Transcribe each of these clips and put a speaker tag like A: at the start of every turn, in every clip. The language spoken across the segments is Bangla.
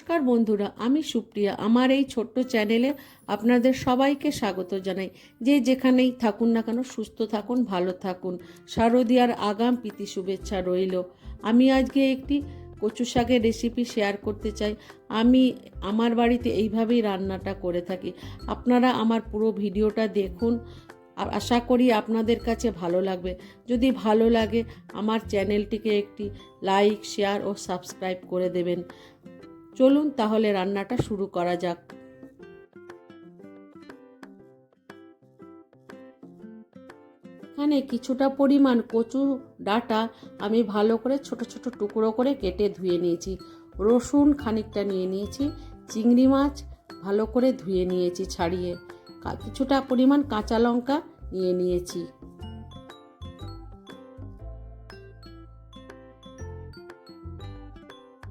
A: নমস্কার বন্ধুরা, আমি সুপ্রিয়া। আমার এই ছোট্ট চ্যানেলে আপনাদের সবাইকে স্বাগত জানাই। যে যেখানেই থাকুন না কেন, সুস্থ থাকুন, ভালো থাকুন। শারদীয়ার আগাম প্রীতি শুভেচ্ছা রইল। আমি আজকে একটি কচু শাকের রেসিপি শেয়ার করতে চাই। আমি আমার বাড়িতে এইভাবেই রান্নাটা করে থাকি। আপনারা আমার পুরো ভিডিওটা দেখুন। আর আশা করি আপনাদের কাছে ভালো লাগবে। যদি ভালো লাগে, আমার চ্যানেলটিকে একটি লাইক শেয়ার ও সাবস্ক্রাইব করে দেবেন। চলুন তাহলে রান্নাটা শুরু করা যাক। এখানে কিছুটা পরিমাণ কচু ডাটা আমি ভালো করে ছোট ছোট টুকরো করে কেটে ধুয়ে নিয়েছি। রসুন খানিকটা নিয়ে নিয়েছি, চিংড়ি মাছ ভালো করে ধুয়ে নিয়েছি ছাড়িয়ে। কিছুটা পরিমাণ কাঁচা লঙ্কা নিয়ে নিয়েছি।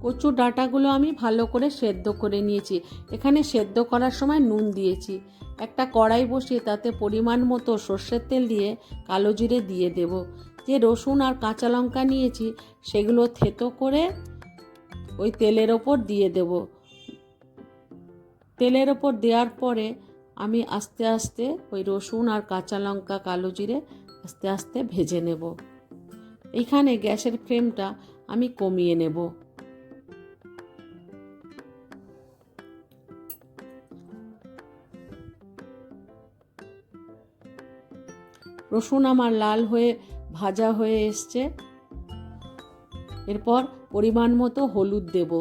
A: কচু ডাঁটাগুলো আমি ভালো করে সেদ্ধ করে নিয়েছি। এখানে সেদ্ধ করার সময় নুন দিয়েছি। একটা কড়াই বসিয়ে তাতে পরিমাণ মতো সর্ষের তেল দিয়ে কালো জিরে দিয়ে দেব। যে রসুন আর কাঁচা লঙ্কা নিয়েছি, সেগুলো থেতো করে ওই তেলের ওপর দিয়ে দেব। তেলের ওপর দেওয়ার পরে আমি আস্তে আস্তে ওই রসুন আর কাঁচা লঙ্কা, কালো জিরে আস্তে আস্তে ভেজে নেব। এইখানে গ্যাসের ফ্লেমটা আমি কমিয়ে নেব। রসুন আমার লাল হয়ে ভাজা হয়ে এসছে। এরপর পরিমাণ মতো হলুদ দেব।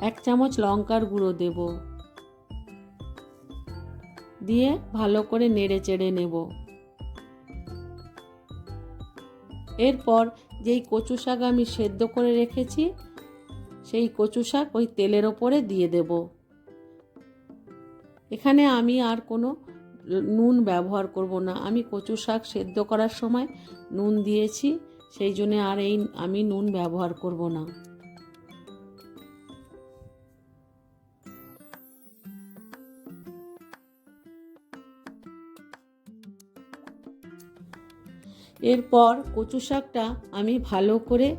A: এক চামচ লঙ্কার গুঁড়ো দেব। দিয়ে ভালো করে নেড়ে চেড়ে নেব। এরপর যেই কচু শাক আমি সেদ্ধ করে রেখেছি, সেই কচু শাক ওই তেলের ওপরে দিয়ে দেব। এখানে আমি আর কোনো নুন ব্যবহার করব না। আমি কচু শাক সেদ্ধ করার সময় নুন দিয়েছি, সেই জন্যে আর এই আমি নুন ব্যবহার করব না। এরপর কচু শাকটা আমি ভালো করে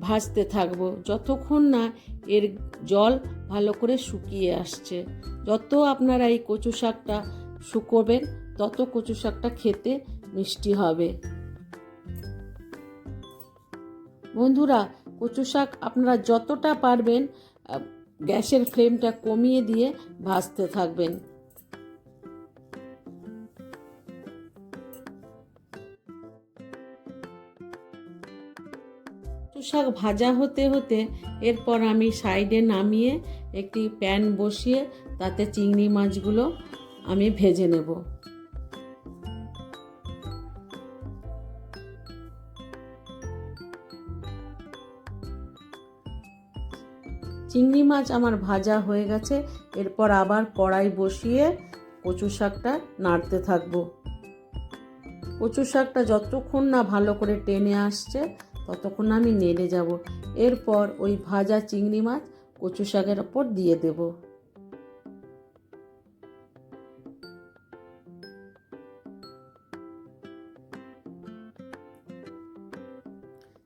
A: ভাজতে থাকব। যতক্ষণ না এর জল ভালো করে শুকিয়ে আসছে। যত আপনারা এই কচু শাকটা শুকোবেন, তত কচু শাকটা খেতে মিষ্টি হবে। বন্ধুরা, কচু শাক আপনারা যতটা পারবেন গ্যাসের ফ্লেমটা কমিয়ে দিয়ে ভাজতে থাকবেন। শাক ভাজা হতে হতে এরপর আমি সাইডে নামিয়ে একটি প্যান বসিয়ে তাতে চিংড়ি মাছগুলো আমি ভেজে নেব। চিংড়ি মাছ আমার ভাজা হয়ে গেছে, এরপর আবার কড়াই বসিয়ে কচু শাকটা নাড়তে থাকব। কচু শাকটা যতক্ষণ না ভালো করে টেনে আসছে ততক্ষণ আমি নেড়ে যাব। এরপর ওই ভাজা চিংড়ি মাছ কচু শাকের ওপর দিয়ে দেব।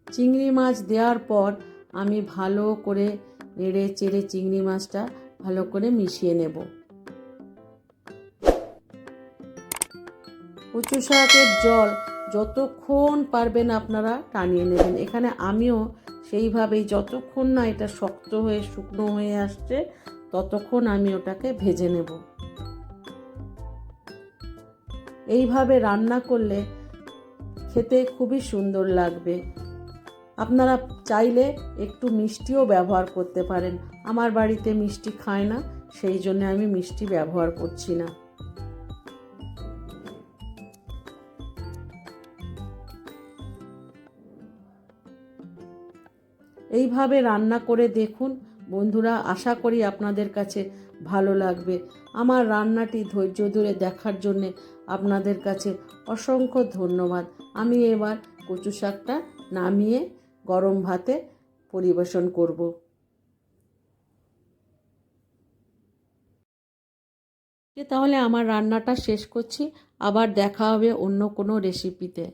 A: চিংড়ি মাছ দেওয়ার পর আমি ভালো করে নেড়ে চেড়ে চিংড়ি মাছটা ভালো করে মিশিয়ে নেব। কচু শাকের জল যতক্ষণ পারবেন আপনারা টানিয়ে নেবেন। এখানে আমিও সেইভাবেই যতক্ষণ না এটা শক্ত হয়ে, শুকনো হয়ে আসছে, ততক্ষণ আমি ওটাকে ভেজে নেব। এইভাবে রান্না করলে খেতে খুবই সুন্দর লাগবে। আপনারা চাইলে একটু মিষ্টিও ব্যবহার করতে পারেন। আমার বাড়িতে মিষ্টি খায় না, সেই জন্য আমি মিষ্টি ব্যবহার করছি না। এইভাবে রান্না করে দেখুন। বন্ধুরা, আশা করি আপনাদের কাছে ভালো লাগবে। আমার রান্নাটি ধৈর্য ধরে দেখার জন্যে আপনাদের কাছে অসংখ্য ধন্যবাদ। আমি এবার কচু শাকটা নামিয়ে গরম ভাতে পরিবেশন করব। তাহলে আমার রান্নাটা শেষ করছি। আবার দেখা হবে অন্য কোনো রেসিপিতে